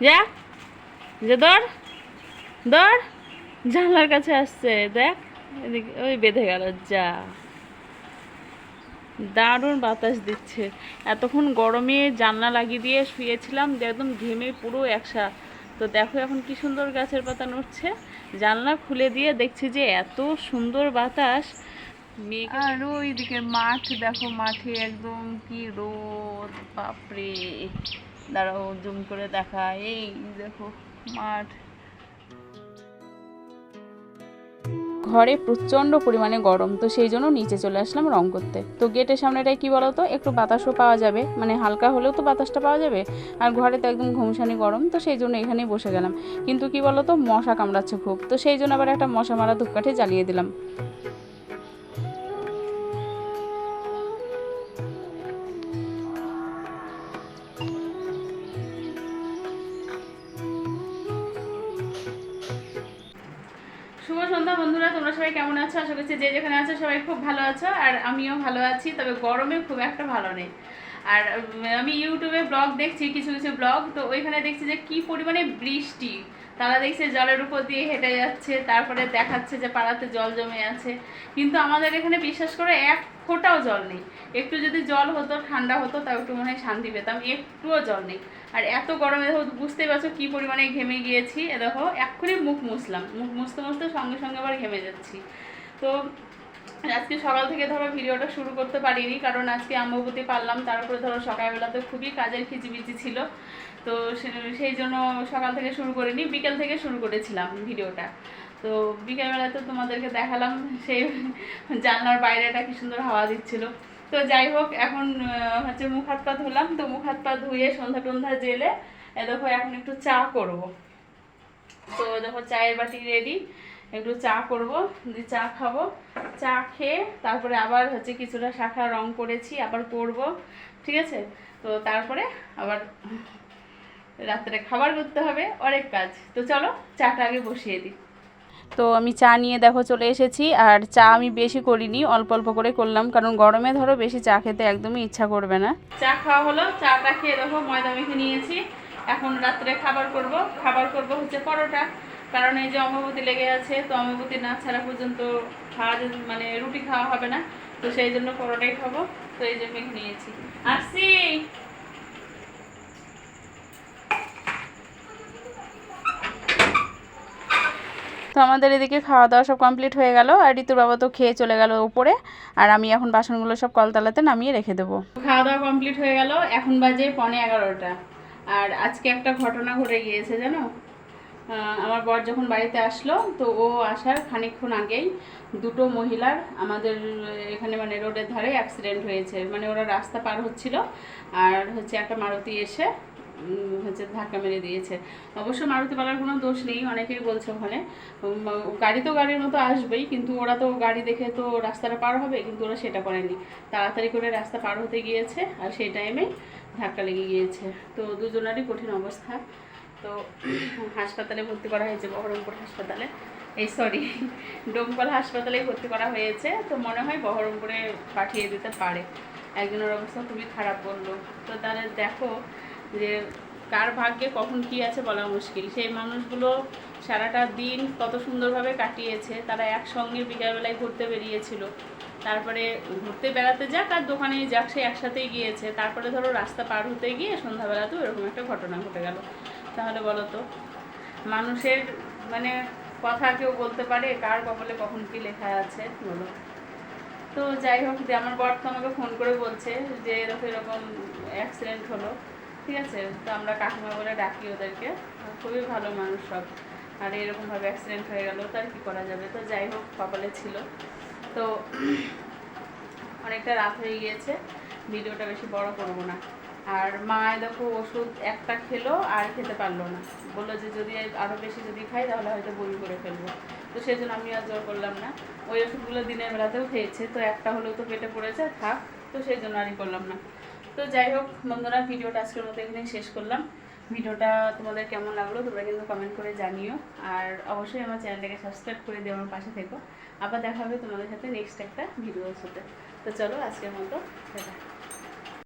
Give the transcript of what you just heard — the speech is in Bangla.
যা, যে দৌড় দৌড়, জানলার কাছে আসছে, দেখ, এদিকে, ওই বেঁধে গেল, যা। দারুণ বাতাস দিচ্ছে। এতক্ষণ গরমে জানলা লাগিয়ে দিয়ে শুয়েছিলাম, দিয়ে একদম ঘেমে পুরো একসা। তো দেখো এখন কি সুন্দর গাছের পাতা নড়ছে। জানলা খুলে দিয়ে দেখছি যে এত সুন্দর বাতাস। আর ওইদিকে মাঠ, দেখো মাঠে একদম কি রোদ, বাপরে। দাঁড়াও, জুম করে দেখা এই দেখো, মাঠ। ঘরে প্রচণ্ড পরিমাণে গরম, তো সেই জন্য নিচে চলে আসলাম রং করতে। তো গেটের সামনেটায় কি বলতো? একটু বাতাসও পাওয়া যাবে। মানে হালকা হলেও তো বাতাসটা পাওয়া যাবে। আর ঘরে তো একদম ঘুমসানি গরম, তো সেই জন্য এখানেই বসে গেলাম। কিন্তু কি বলতো? মশা কামড়াচ্ছে খুব। তো সেই জন্য আবার একটা মশা মারা ধূপকাঠি জ্বালিয়ে দিলাম। বন্ধুরা, তোমরা সবাই কেমন আছো? আশা করছি যে যেখানে আছো সবাই খুব ভালো আছো, আর আমিও ভালো আছি, তবে গরমে খুব একটা ভালো নেই। আর আমি ইউটিউবে ব্লগ দেখছি, কিছু কিছু ব্লগ, তো ওইখানে দেখছি যে কি পরিমাণে বৃষ্টি। তারা দেখছে জলের উপর দিয়ে হেঁটে যাচ্ছে, তারপরে দেখাচ্ছে যে পাড়াতে জল জমে আছে। কিন্তু আমাদের এখানে বিশ্বাস করে এক ফোটাও জল নেই। একটু যদি জল হতো, ঠান্ডা হতো, তাও একটু মনে হয় শান্তি পেতাম। একটুও জল নেই। আর এত গরমে বুঝতেই পারছ কী পরিমাণে ঘেমে গিয়েছি? এ দেখো, এক্ষুনি মুখ মুছলাম। মুখ মুছতে মুছতে সঙ্গে সঙ্গে আবার ঘেমে যাচ্ছি। তো আজকে সকাল থেকে ধরো ভিডিওটা শুরু করতে পারিনি, কারণ আজকে আম্ববতী পারলাম। তারপরে ধরো সকালবেলাতে খুবই কাজের খিচিবিচি ছিল। তো সেই জন্য সকাল থেকে শুরু করিনি, বিকেল থেকে শুরু করেছিলাম ভিডিওটা। তো বিকেলবেলা তো তোমাদেরকে দেখালাম, সেই জানলার বাইরেটা কি সুন্দর হাওয়া দিচ্ছিল। তো যাই হোক, এখন হচ্ছে মুখ হাত পা ধুলাম। তো মুখ হাত পা ধুয়ে সন্ধ্যা টন্ধা জেলে দেখো এখন একটু চা করব। তো দেখো চায়ের বাটি রেডি একটু চা করব দিয়ে চা খাব। চা খেয়ে তারপরে আবার হচ্ছে কিছুটা শাখা রং করেছি, আবার করব, ঠিক আছে? তো তারপরে আবার রাত্রে খাবার করতে হবে, অনেক কাজ। তো চলো, চাটা আগে বসিয়ে দিই। তো আমি চা নিয়ে দেখো চলে এসেছি, আর চা আমি বেশি করিনি, অল্প অল্প করে করলাম, কারণ গরমে ধরো বেশি চা খেতে একদমই ইচ্ছা করবে না। চা খাওয়া হলো, চাটা খেয়ে দেখো ময়দা মেখে নিয়েছি। এখন রাত্রে খাবার করব খাবার করব হচ্ছে পরোটা। কারণ এই যে অম্ববতী লেগে আছে, তো অম্ববতী না ছাড়া পর্যন্ত খাওয়া মানে রুটি খাওয়া হবে না। তো সেই জন্য পরোটাই খাব। তো এই জন্য নিয়েছি। আসছি তো আমাদের এদিকে খাওয়া দাওয়া সব কমপ্লিট হয়ে গেল আর ঋতুর বাবা তো খেয়ে চলে গেল উপরে। আর আমি এখন বাসনগুলো সব কলতলাতে নামিয়ে রেখে দেবো। খাওয়া দাওয়া কমপ্লিট হয়ে গেল। এখন বাজে পনে এগারোটা। আর আজকে একটা ঘটনা ঘটে গিয়েছে, জানো? আমার বর যখন বাড়িতে আসলো, তো ও আসার খানিকক্ষণ আগেই দুটো মহিলার আমাদের এখানে মানে রোডের ধারে অ্যাক্সিডেন্ট হয়েছে। মানে ওরা রাস্তা পার হচ্ছিল আর হচ্ছে একটা মারুতি এসে হচ্ছে ধাক্কা মেরে দিয়েছে। অবশ্য মারুতিওয়ালার কোনো দোষ নেই, অনেকেই বলছে ওখানে। গাড়ি তো গাড়ির মতো আসবেই, কিন্তু ওরা তো গাড়ি দেখে তো রাস্তাটা পার হবে, কিন্তু ওরা সেটা করেনি। তাড়াতাড়ি করে রাস্তা পার হতে গিয়েছে আর সেই টাইমে ধাক্কা লেগে গিয়েছে। তো দুজনারই কঠিন অবস্থা। তো হাসপাতালে ভর্তি করা হয়েছে, বহরমপুর হাসপাতালে। এই সরি ডোমকল হাসপাতালে ভর্তি করা হয়েছে। তো মনে হয় বহরমপুরে পাঠিয়ে দিতে পারে। একজনের অবস্থা খুবই খারাপ বলল। তো তাহলে দেখো যে কার ভাগ্যে কখন কি আছে বলা মুশকিল। সেই মানুষগুলো সারাটা দিন কত সুন্দরভাবে কাটিয়েছে। তারা একসঙ্গে বিকালবেলায় ঘুরতে বেরিয়েছিল। তারপরে ঘুরতে বেড়াতে যাক আর দোকানে যাক, সে একসাথেই গিয়েছে। তারপরে ধরো রাস্তা পার হতে গিয়ে সন্ধ্যাবেলাতেও এরকম একটা ঘটনা ঘটে গেল। তাহলে বলো তো মানুষের মানে কথা কেউ বলতে পারে, কার কপালে কখন কি লেখা আছে বলো। তো যাই হোক, যে আমার বর তো আমাকে ফোন করে বলছে যে এরকম এরকম অ্যাক্সিডেন্ট হলো, ঠিক আছে? তো আমরা কাকিমা বলে ডাকি ওদেরকে। খুবই ভালো মানুষ সব। আর এরকমভাবে অ্যাক্সিডেন্ট হয়ে গেল তার কি করা যাবে? তো যাই হোক, কপালে ছিল। তো অনেকটা রাত হয়ে গিয়েছে, ভিডিওটা বেশি বড় করব না। আর মা দেখো ওষুধ একটা খেলো আর খেতে পারল না। বলল যে যদি আরও বেশি যদি খাই তাহলে হয়তো বমি করে ফেলব। তো সেই জন্য আমি আর জোর করলাম না। ওই ওষুধগুলো দিনের বেলাতেও খেয়েছে। তো একটা হলেও তো পেটে পড়েছে, থাক। তো সেই জন্য আরই করলাম না। তো যাই হোক বন্ধুরা, ভিডিওটা আজকের মতো এখানেই শেষ করলাম। ভিডিওটা তোমাদের কেমন লাগল তোমরা কিন্তু কমেন্ট করে জানিও। আর অবশ্যই আমার চ্যানেলটাকে সাবস্ক্রাইব করে দিয়ে আমার পাশে থেকো। আবার দেখা হবে তোমাদের সাথে নেক্সট একটা ভিডিওর সাথে। তো চলো আজকের মতো, টাটা।